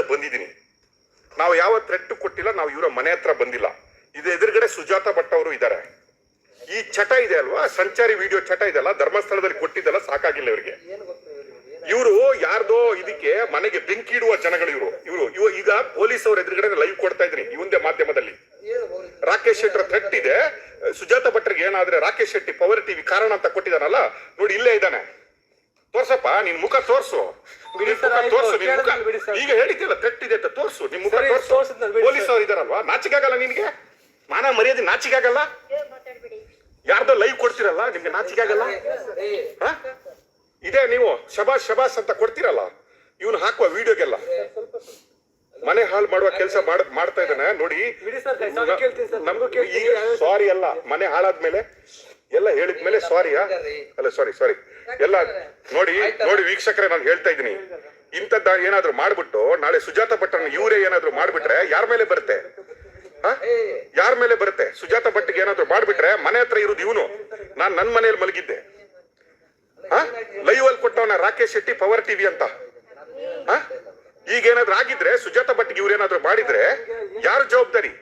ಬಂದಿದ್ದೀನಿ. ನಾವು ಯಾವ ಥ್ರೆಟ್ ಕೊಟ್ಟಿಲ್ಲ, ನಾವು ಇವರ ಮನೆ ಹತ್ರ ಬಂದಿಲ್ಲ. ಇದು ಎದುರುಗಡೆ ಸುಜಾತ ಭಟ್ ಅವರು ಇದ್ದಾರೆ ಈ ಚಟ ಇದೆ ಅಲ್ವಾ? ಸಂಚಾರಿ ವಿಡಿಯೋ ಚಟ ಇದೆಯಲ್ಲ? ಧರ್ಮಸ್ಥಳದಲ್ಲಿ ಕೊಟ್ಟಿದ್ದಲ್ಲ ಸಾಕಾಗಿಲ್ಲ ಇವರಿಗೆ. ಇವರು ಯಾರ್ದೋ ಇದಕ್ಕೆ ಮನೆಗೆ ಬೆಂಕಿ ಇಡುವ ಜನಗಳು ಇವರು. ಇವರು, ಇವ ಈಗ ಪೊಲೀಸ್ ಅವ್ರ ಎದುರುಗಡೆ ಲೈವ್ ಕೊಡ್ತಾ ಇದ್ದೀನಿ ಒಂದೇ ಮಾಧ್ಯಮದಲ್ಲಿ. ರಾಕೇಶ್ ಶೆಟ್ಟರ್ ಥ್ರೆಟ್ ಇದೆ. ಸುಜಾತ ಭಟ್ರಿಗೆ ಏನಾದ್ರೆ ರಾಕೇಶ್ ಶೆಟ್ಟಿ ಪವರ್ ಟಿವಿ ಕಾರಣ ಅಂತ ಕೊಟ್ಟಿದಾನಲ್ಲ ನೋಡಿ ಇಲ್ಲೇ ಇದ್ದಾನೆ. ತೋರ್ಸಪ್ಪ ನಿನ್ ಮುಖ ತೋರ್ಸು. ನಿನ್ ಮುಖ ತೋರ್ಸು ನಿನ್ ಮುಖ. ಈಗ ಹೇಳಿದ್ಯಲ್ಲ ತಟ್ಟಿದೆ ಅಂತ ತೋರ್ಸು ನಿನ್ ಮುಖ ತೋರ್ಸು. ಪೊಲೀಸ್ ಅವ್ರು ಇದಾರಲ್ವಾ? ನಾಚಿಕೆ ಆಗಲ್ಲ ನಿನ್ಗೆ? ಮಾನ ಮರ್ಯಾದೆ ನಾಚಿಕೆ ಆಗಲ್ಲ ಯಾರ್ದೋ ಲೈವ್ ಕೊಡ್ತಿರಲ್ಲ ನಿಮ್ಗೆ ನಾಚಿಕೆ ಆಗಲ್ಲ ಹ? ಇದೇ ನೀವು ಶಬಾಸ್ ಶಬಾಸ್ ಅಂತ ಕೊಡ್ತಿರಲ್ಲ ಇವನು ಹಾಕುವ ವಿಡಿಯೋಗೆಲ್ಲ. ಮನೆ ಹಾಳು ಮಾಡುವ ಕೆಲಸ ಮಾಡ್ತಾ ಇದ್ದಾನೆ ನೋಡಿ. ಬಿಡಿ ಸರ್, sorry ಕೇಳ್ತೀನಿ ಸರ್, ನಮಗೂ ಸಾರಿ ಅಲ್ಲ ಮನೆ ಹಾಳಾದ್ಮೇಲೆ ಎಲ್ಲ ಹೇಳಿದ್ಮೇಲೆ ಸಾರಿಯಾ ಅಲ್ಲ ಸಾರಿ ಸಾರಿ ಎಲ್ಲ ನೋಡಿ ನೋಡಿ ವೀಕ್ಷಕರೇ ನಾನು ಹೇಳ್ತಾ ಇದ್ದೀನಿ. ಇಂಥದ್ದ ಏನಾದ್ರು ಮಾಡ್ಬಿಟ್ಟು ನಾಳೆ ಸುಜಾತ ಭಟ್ ಇವರೇ ಏನಾದ್ರು ಮಾಡ್ಬಿಟ್ರೆ ಯಾರ ಮೇಲೆ ಬರುತ್ತೆ? ಯಾರ ಮೇಲೆ ಬರುತ್ತೆ? ಸುಜಾತ ಭಟ್ಗೆ ಏನಾದ್ರು ಮಾಡ್ಬಿಟ್ರೆ ಮನೆ ಹತ್ರ ಇರೋದು ಇವನು. ನಾನು ನನ್ನ ಮನೆಯಲ್ಲಿ ಮಲಗಿದ್ದೆ. ಲೈವ್ ಅಲ್ಲಿ ಕೊಟ್ಟವನ ರಾಕೇಶ್ ಶೆಟ್ಟಿ ಪವರ್ ಟಿವಿ ಅಂತ. ಹ? ಈಗ ಏನಾದ್ರು ಆಗಿದ್ರೆ ಸುಜಾತ ಭಟ್ಗೆ ಇವ್ರೇನಾದ್ರು ಮಾಡಿದ್ರೆ ಯಾರು ಜವಾಬ್ದಾರಿ?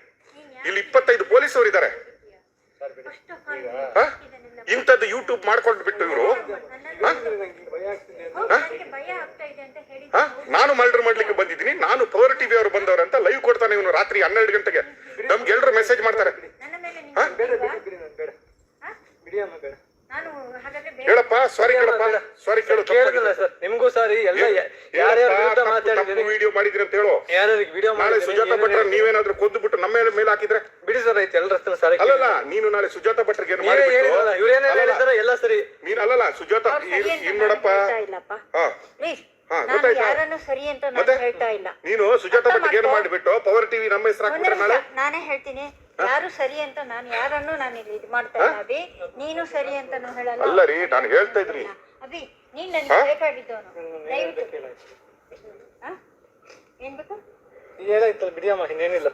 ಇಲ್ಲಿ ಇಪ್ಪತ್ತೈದು ಪೊಲೀಸರು ಇದ್ದಾರೆ? ಇಂಥದ್ದು ಯೂಟ್ಯೂಬ್ ಮಾಡ್ಕೊಂಡು ಬಿಟ್ಟು ಇವರು? ಭಯ ಆಗ್ತಾ ಇದೆ ಅಂತ ಹೇಳಿ ನಾನು ಮರ್ಡರ್ ಮಾಡ್ಲಿಕ್ಕೆ ಬಂದಿದ್ದೀನಿ. ನಾನು ಪವರ್ ಟಿವಿ ಅವರು ಬಂದವರು ಅಂತ ಲೈವ್ ಕೊಡ್ತಾನೆ ಇವನು ರಾತ್ರಿ ಹನ್ನೆರಡು ಗಂಟೆಗೆ. ನಮ್ಗೆ ಎಲ್ರು ಮೆಸೇಜ್ ಮಾಡ್ತಾರೆ. ಹೇಳಪ್ಪ ಸಾರಿ ಕೇಳಪ್ಪ. ಸಾರಿ ಕೇಳು ಕೇಳಿದ್ನಲ್ಲ ಸರ್. ನಿಮ್ಗೂ ಸಾರಿ ಎಲ್ಲ ಯಾರ್ಯಾರ ವಿರುದ್ಧ ವಿಡಿಯೋ ಮಾಡಿದ್ರಿ ಅಂತ ಹೇಳು. ಯಾರ್ಯಾರಿಗೆ ವಿಡಿಯೋ ನಾಳೆ ಸುಜಾತ ಭಟ್ರ ನೀವೇನಾದ್ರೂ ಕೊದ್ದು ಬಿಟ್ಟು ನಮ್ಮ ಮೇಲೆ ಮೇಲೆ ಹಾಕಿದ್ರೆ? ಬಿಡಿ ಸರ್ ಐತೆ ಎಲ್ಲರ ನೀನು ನಾಳೆ ಸುಜಾತ ಭಟ್ರಿಗೆ ಎಲ್ಲ ಸರಿ. ನೀನ್ ಅಲ್ಲಲ್ಲ ಸುಜಾತ ಏನ್ ಇನ್- ಅಂತ ನಾನು ನೋಡಪ್ಪ. ಹಾ. ಪ್ಲೀಸ್ ಹಾ, ನಾನು ಸರಿ ಅಂತ ನಾನು ಹೇಳ್ತಾ ಇಲ್ಲ. ನೀನು ಸುಜಾತ ಭಟ್ ಭಟ್ರಿಗೆ ಏನ್. ಮಾಡಿಬಿಟ್ಟು ಪವರ್ ಟಿವಿ ನಮ್ಮ ಹೆಸರು ಹಾಕ್ಬಿಟ್ರೆ ನಾಳೆ? ನಾನೇ ಹೇಳ್ತೀನಿ. ಯಾರು ಸರಿ ಅಂತ ನಾನು ಯಾರನ್ನು ನಾನು ಇಲ್ಲಿ ಇದು ಮಾಡ್ತಾ ಇಲ್ಲ ಅಭಿ. ನೀನು ಸರಿ ಅಂತಾನು ಹೇಳಲ್ಲ. ಅಲ್ಲ ರೀ ನಾನು ಹೇಳ್ತಾ ಇದ್ರಿ. ಅಭಿ ನೀನ್ ನನಗೆ ಬೇಕಾಗಿದ್ದವನು ದಯವಿಟ್ಟು. ಹ? ಏನ್ ಬೇಕು? ಹೇಳಾಯ್ತಲ್ಲ ಬಿಡಿಯಮ್ಮ ಇನ್ನೇನಿಲ್ಲ.